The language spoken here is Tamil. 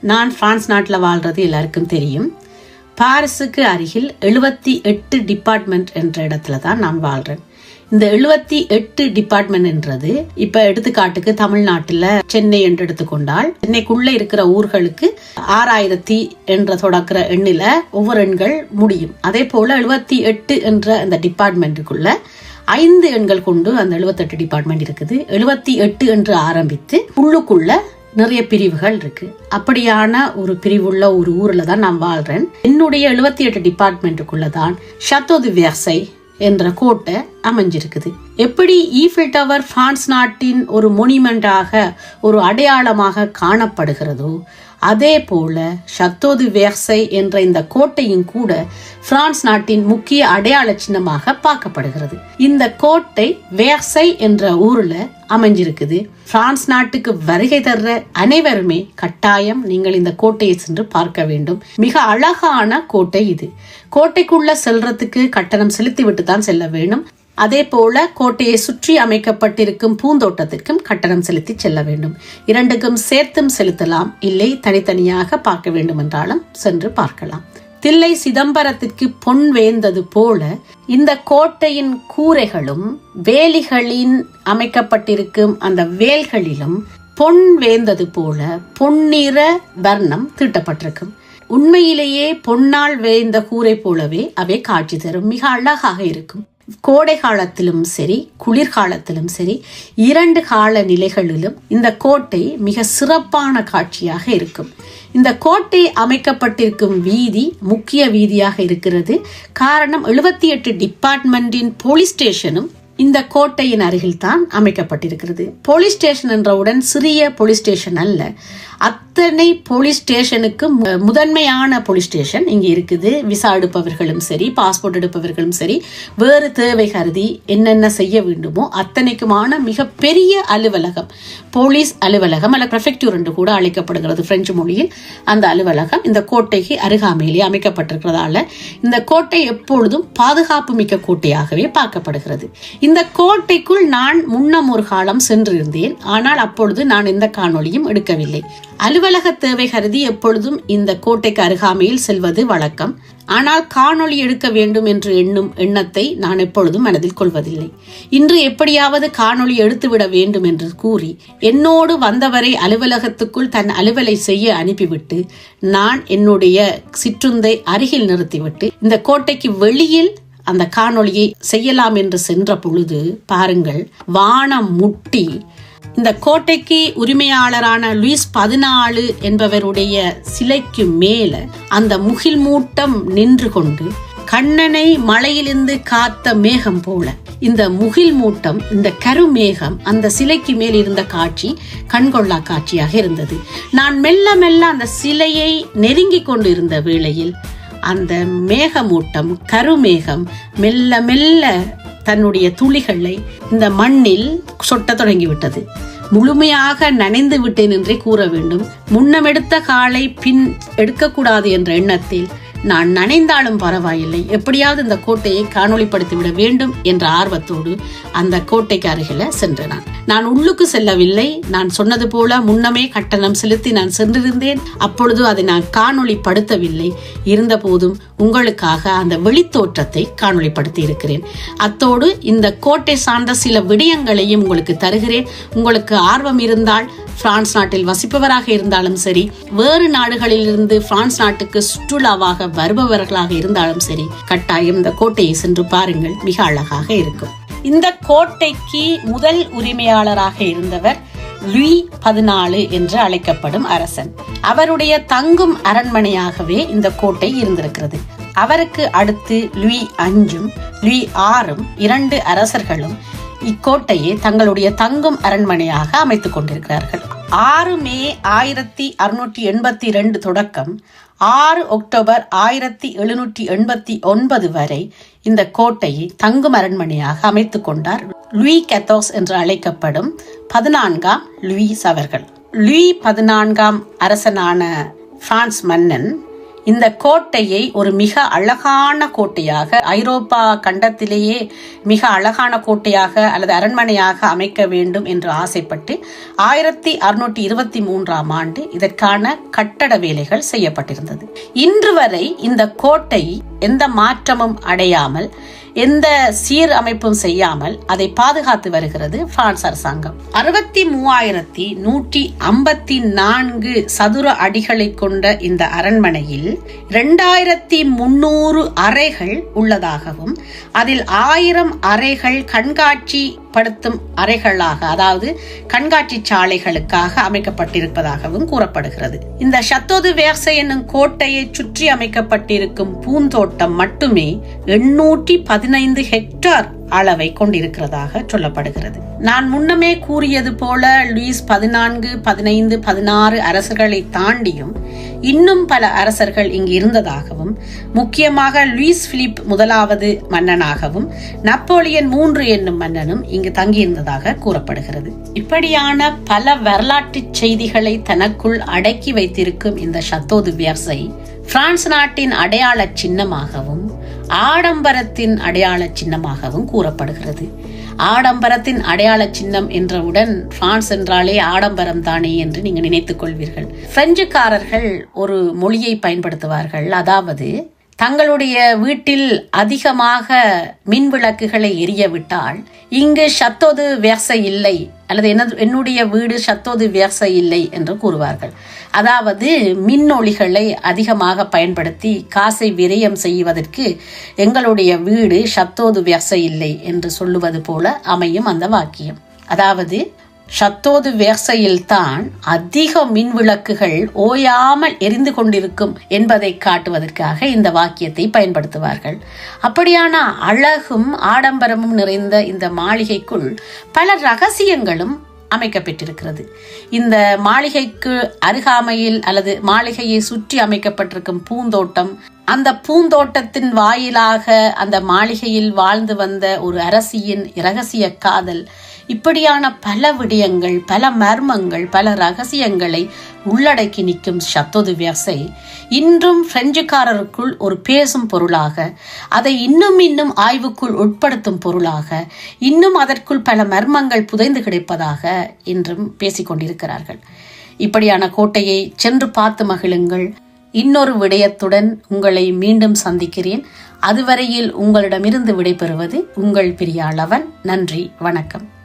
நான் பிரான்ஸ் நாட்டில் வாழ்றது எல்லாருக்கும் தெரியும். பாரிஸுக்கு அருகில் எழுபத்தி எட்டு டிபார்ட்மெண்ட் என்ற இடத்துல தான் நான் வாழ்கிறேன் இந்த எழுபத்தி எட்டு டிபார்ட்மெண்ட் என்றது இப்ப எடுத்துக்காட்டுக்கு தமிழ்நாட்டில் சென்னை என்று எடுத்துக்கொண்டால் சென்னைக்குள்ள இருக்கிற ஊர்களுக்கு ஆறாயிரத்தி என்ற தொடக்கிற எண்ணில ஒவ்வொரு எண்கள் முடியும். அதே போல எழுபத்தி எட்டு என்ற அந்த டிபார்ட்மெண்ட்டுக்குள்ள ஐந்து எண்கள் கொண்டு அந்த 78 டிபார்ட்மெண்ட் இருக்குது. எழுபத்தி எட்டு என்று ஆரம்பித்து உள்ளுக்குள்ள நிறைய பிரிவுகள் இருக்கு. அப்படியான ஒரு பிரிவுள்ள ஒரு ஊர்ல தான் நான் வாழ்றேன். என்னுடைய எழுபத்தி எட்டு டிபார்ட்மெண்ட்டுக்குள்ள தான் ஷத்தோ தி வியர்சை என்ற கோட்டை அமைஞ்சிருக்குது. எப்படி ஈஃபில் டவர் பிரான்ஸ் நாட்டின் ஒரு மொனிமெண்டாக ஒரு அடையாளமாக காணப்படுகிறதோ அதே போல ஷத்தோது வேர்சை என்ற இந்த கோட்டையும் கூட பிரான்ஸ் நாட்டின் முக்கிய அடையாள சின்னமாக பார்க்கப்படுகிறது. இந்த கோட்டை வேர்சை என்ற ஊர்ல அமைஞ்சிருக்குது. பிரான்ஸ் நாட்டுக்கு வருகை தர்ற அனைவருமே கட்டாயம் நீங்கள் இந்த கோட்டையை சென்று பார்க்க வேண்டும். மிக அழகான கோட்டை இது. கோட்டைக்குள்ள செல்றதுக்கு கட்டணம் செலுத்திவிட்டு தான் செல்ல வேண்டும். அதே போல கோட்டையை சுற்றி அமைக்கப்பட்டிருக்கும் பூந்தோட்டத்திற்கும் கட்டணம் செலுத்தி செல்ல வேண்டும். இரண்டுக்கும் சேர்த்தும் செலுத்தலாம். இல்லை தனித்தனியாக பார்க்க வேண்டுமென்றாலும் சென்று பார்க்கலாம். தில்லை சிதம்பரத்திற்கு பொன் வேந்தது போல இந்த கோட்டையின் கூரைகளும் வேலிகளின் அமைக்கப்பட்டிருக்கும் அந்த வேல்களிலும் பொன் வேந்தது போல பொன்னிற வர்ணம் தீட்டப்பட்டிருக்கும். உண்மையிலேயே பொன்னால் வேய்ந்த கூரை போலவே அவை காட்சி தரும். மிக அழகாக இருக்கும். கோடை காலத்திலும் சரி குளிர்காலத்திலும் சரி இரண்டு கால நிலைகளிலும் இந்த கோட்டை மிக சிறப்பான காட்சியாக இருக்கும். இந்த கோட்டை அமைக்கப்பட்டிருக்கும் வீதி முக்கிய வீதியாக இருக்கிறது. காரணம் எழுபத்தி எட்டு டிபார்ட்மெண்டின் போலீஸ் ஸ்டேஷனும் இந்த கோட்டையின் அருகில் தான் அமைக்கப்பட்டிருக்கிறது. போலீஸ் ஸ்டேஷன் என்றவுடன் சிறிய போலீஸ் ஸ்டேஷன் அல்ல அத்தனை போலீஸ் ஸ்டேஷனுக்கு மு- முதன்மையான போலீஸ் ஸ்டேஷன் இங்கே இருக்குது. விசா எடுப்பவர்களும் சரி பாஸ்போர்ட் எடுப்பவர்களும் சரி வேறு தேவை கருதி என்னென்ன செய்ய வேண்டுமோ அத்தனைக்குமான மிகப்பெரிய அலுவலகம் போலீஸ் அலுவலகம் அல்ல பிரஃபெக்டூர் என்று கூட அழைக்கப்படுகிறது பிரெஞ்சு மொழியில். அந்த அலுவலகம் இந்த கோட்டைக்கு அருகாமையிலே அமைக்கப்பட்டிருக்கிறதால இந்த கோட்டை எப்பொழுதும் பாதுகாப்பு மிக்க கோட்டையாகவே பார்க்கப்படுகிறது. இந்த கோட்டைக்குள் நான் முன்னம் ஒரு காலம் சென்றிருந்தேன். ஆனால் அப்பொழுது நான் எந்த காணொளியும் எடுக்கவில்லை. அலுவலக தேவை கருதி எப்பொழுதும் இந்த கோட்டைக்கு அருகாமையில் செல்வது வழக்கம். ஆனால் காணொளி எடுக்க வேண்டும் என்று எண்ணும் எண்ணத்தை நான் எப்பொழுதும் மனதில் கொள்வதில்லை. இன்று எப்படியாவது காணொளி எடுத்துவிட வேண்டும் என்று கூறி என்னோடு வந்தவரை அலுவலகத்துக்குள் தன் அலுவலை செய்ய அனுப்பிவிட்டு நான் என்னுடைய சிற்றுந்தை அருகில் நிறுத்திவிட்டு இந்த கோட்டைக்கு வெளியில் அந்த காணொளியை செய்யலாம் என்று சென்ற பொழுது பாருங்கள் வானம் முட்டி இந்த கோட்டைக்கு உரிமையாளரான லூயிஸ் பதினாலு என்பவருடைய சிலைக்கு மேல அந்த முகில் மூட்டம் நின்று கொண்டு கண்ணனை மலையிலிருந்து காத்த மேகம் போல இந்த முகில் மூட்டம் இந்த கருமேகம் அந்த சிலைக்கு மேல் இருந்த காட்சி கண்கொள்ளா காட்சியாக இருந்தது. நான் மெல்ல மெல்ல அந்த சிலையை நெருங்கி கொண்டிருந்த வேளையில் அந்த மேகமூட்டம் கருமேகம் மெல்ல மெல்ல தன்னுடைய துளிகளை இந்த மண்ணில் சொட்ட தொடங்கிவிட்டது. முழுமையாக நனைந்து விட்டேன் என்றே கூற வேண்டும். முன்னமெடுத்த காலை பின் எடுக்கக்கூடாது என்ற எண்ணத்தில் நான் நனைந்தாலும் பரவாயில்லை. எப்படியாவது இந்த கோட்டையை காணொளிப்படுத்திவிட வேண்டும் என்ற ஆர்வத்தோடு அந்த கோட்டைக்கு அருகில சென்றனான் நான் உள்ளுக்கு செல்லவில்லை. நான் சொன்னது போல முன்னமே கட்டணம் செலுத்தி நான் சென்றிருந்தேன். அப்பொழுது அதை நான் காணொளிப்படுத்தவில்லை. இருந்தபோதும் உங்களுக்காக அந்த வெளித்தோற்றத்தை காணொளிப்படுத்தி இருக்கிறேன் அத்தோடு இந்த கோட்டை சார்ந்த சில விடயங்களையும் உங்களுக்கு தருகிறேன். உங்களுக்கு ஆர்வம் இருந்தால் பிரான்ஸ் நாட்டில் வசிப்பவராக இருந்தாலும் சரி வேறு நாடுகளிலிருந்து பிரான்ஸ் நாட்டுக்கு சுற்றுலாவாக வருபவர்களாக இருந்தாலும் சரி கட்டாயம் இந்த கோட்டையை சென்று பாருங்கள். மிக அழகாக இருக்கும். இந்த கோட்டைக்கு முதல் உரிமையாளராக இருந்தவர் லூயி பதினாலு என்று அழைக்கப்படும் அரசன். அவருடைய தங்கும் அரண்மனையாகவே இந்த கோட்டை இருந்திருக்கிறது. அவருக்கு அடுத்து லூயி அஞ்சும் லூயி ஆறும் இரண்டு அரசர்களும் இக்கோட்டையை தங்களுடைய தங்கும் அரண்மனையாக அமைத்துக் கொண்டிருக்கிறார்கள். ஆறு மே ஆயிரத்தி அறுநூற்றி எண்பத்தி ரெண்டு தொடக்கம் ஆறு அக்டோபர் ஆயிரத்தி எழுநூற்றி எண்பத்தி ஒன்பது வரை இந்த கோட்டையை தங்கும் அரண்மனையாக அமைத்து கொண்டார் லூயி கத்தோஸ் என்று அழைக்கப்படும் பதினான்காம் லூயிஸ் அவர்கள். லூயி பதினான்காம் அரசனான பிரான்ஸ் மன்னன் இந்த கோட்டையை ஒரு மிக அழகான கோட்டையாக ஐரோப்பா கண்டத்திலேயே மிக அழகான கோட்டையாக அல்லது அரண்மனையாக அமைக்க வேண்டும் என்று ஆசைப்பட்டு ஆயிரத்தி அறுநூற்றி இருபத்தி மூன்றாம் ஆண்டு இதற்கான கட்டட வேலைகள் செய்யப்பட்டிருந்தது. இன்று வரை இந்த கோட்டை எந்த மாற்றமும் அடையாமல் எந்த சீர் அமைப்பும் செய்யாமல் அதை பாதுகாத்து வருகிறது பிரான்ஸ் அரசாங்கம். அறுபத்தி மூவாயிரத்தி நூற்றி ஐம்பத்தி நான்கு சதுர அடிகளை கொண்ட இந்த அரண்மனையில் இரண்டாயிரத்தி முன்னூறு அறைகள் உள்ளதாகவும் அதில் ஆயிரம் அறைகள் கண்காட்சி படுத்தும் அறைகளாக அதாவது கண்காட்சி சாலைகளுக்காக அமைக்கப்பட்டிருப்பதாகவும் கூறப்படுகிறது. இந்த ஷத்தோது வேர்சை என்னும் கோட்டையை சுற்றி அமைக்கப்பட்டிருக்கும் பூந்தோட்டம் மட்டுமே எண்ணூற்றி பதினைந்து ஹெக்டார் அளவை கொண்டிருக்கிறதாக சொல்லப்படுகிறது. நான் முன்னமே கூறியது போல லூயிஸ் பதினான்கு பதினைந்து பதினாறு அரசர்களை தாண்டியும் இன்னும் பல அரசர்கள் இங்கு இருந்ததாகவும் முக்கியமாக லூயிஸ் பிலிப் முதலாவது மன்னனாகவும் நப்போலியன் மூன்று என்னும் மன்னனும் இங்கு தங்கியிருந்ததாக கூறப்படுகிறது. இப்படியான பல வரலாற்று செய்திகளை தனக்குள் அடக்கி வைத்திருக்கும் இந்த சத்தோது வியர்சை பிரான்ஸ் நாட்டின் அடையாள சின்னமாகவும் ஆடம்பரத்தின் அடையாள சின்னமாகவும் கூறப்படுகிறது. ஆடம்பரத்தின் அடையாள சின்னம் என்றவுடன் பிரான்ஸ் என்றாலே ஆடம்பரம் தானே என்று நீங்கள் நினைத்துக் கொள்வீர்கள். பிரெஞ்சுக்காரர்கள் ஒரு மொழியை பயன்படுத்துவார்கள். அதாவது தங்களுடைய வீட்டில் அதிகமாக மின் விளக்குகளை எரிய விட்டால் இங்கு சத்தோது வேச இல்லை அல்லது என்னுடைய வீடு சத்தோது வேச இல்லை என்று கூறுவார்கள். அதாவது மின்னொளிகளை அதிகமாக பயன்படுத்தி காசை விரயம் செய்வதற்கு எங்களுடைய வீடு சத்தோது வேச இல்லை என்று சொல்லுவது போல அமையும் அந்த வாக்கியம். அதாவது ஷத்தோது வேர்சையில்தான் அதிக மின் விளக்குகள் ஓயாமல் எரிந்து கொண்டிருக்கும் என்பதை காட்டுவதற்காக இந்த வாக்கியத்தை பயன்படுத்துவார்கள். அப்படியான அழகும் ஆடம்பரமும் நிறைந்த இந்த மாளிகைக்குள் பல ரகசியங்களும் அமைக்கப்பட்டிருக்கிறது. இந்த மாளிகைக்கு அருகாமையில் அல்லது மாளிகையை சுற்றி அமைக்கப்பட்டிருக்கும் பூந்தோட்டம் அந்த பூந்தோட்டத்தின் வாயிலாக அந்த மாளிகையில் வாழ்ந்து வந்த ஒரு அரசியின் இரகசிய காதல் இப்படியான பல விடயங்கள் பல மர்மங்கள் பல ரகசியங்களை உள்ளடக்கி நிற்கும் சத்தோது வியாசை இன்றும் பிரெஞ்சுக்காரருக்குள் ஒரு பேசும் பொருளாக அதை இன்னும் இன்னும் ஆய்வுக்குள் உட்படுத்தும் பொருளாக இன்னும் அதற்குள் பல மர்மங்கள் புதைந்து கிடைப்பதாக இன்றும் பேசிக்கொண்டிருக்கிறார்கள் இப்படியான கோட்டையை சென்று பார்த்து மகிழுங்கள். இன்னொரு விடயத்துடன் உங்களை மீண்டும் சந்திக்கிறேன். அதுவரையில் உங்களிடமிருந்து விடைபெறுவது உங்கள் பிரியாளவன் நன்றி வணக்கம்.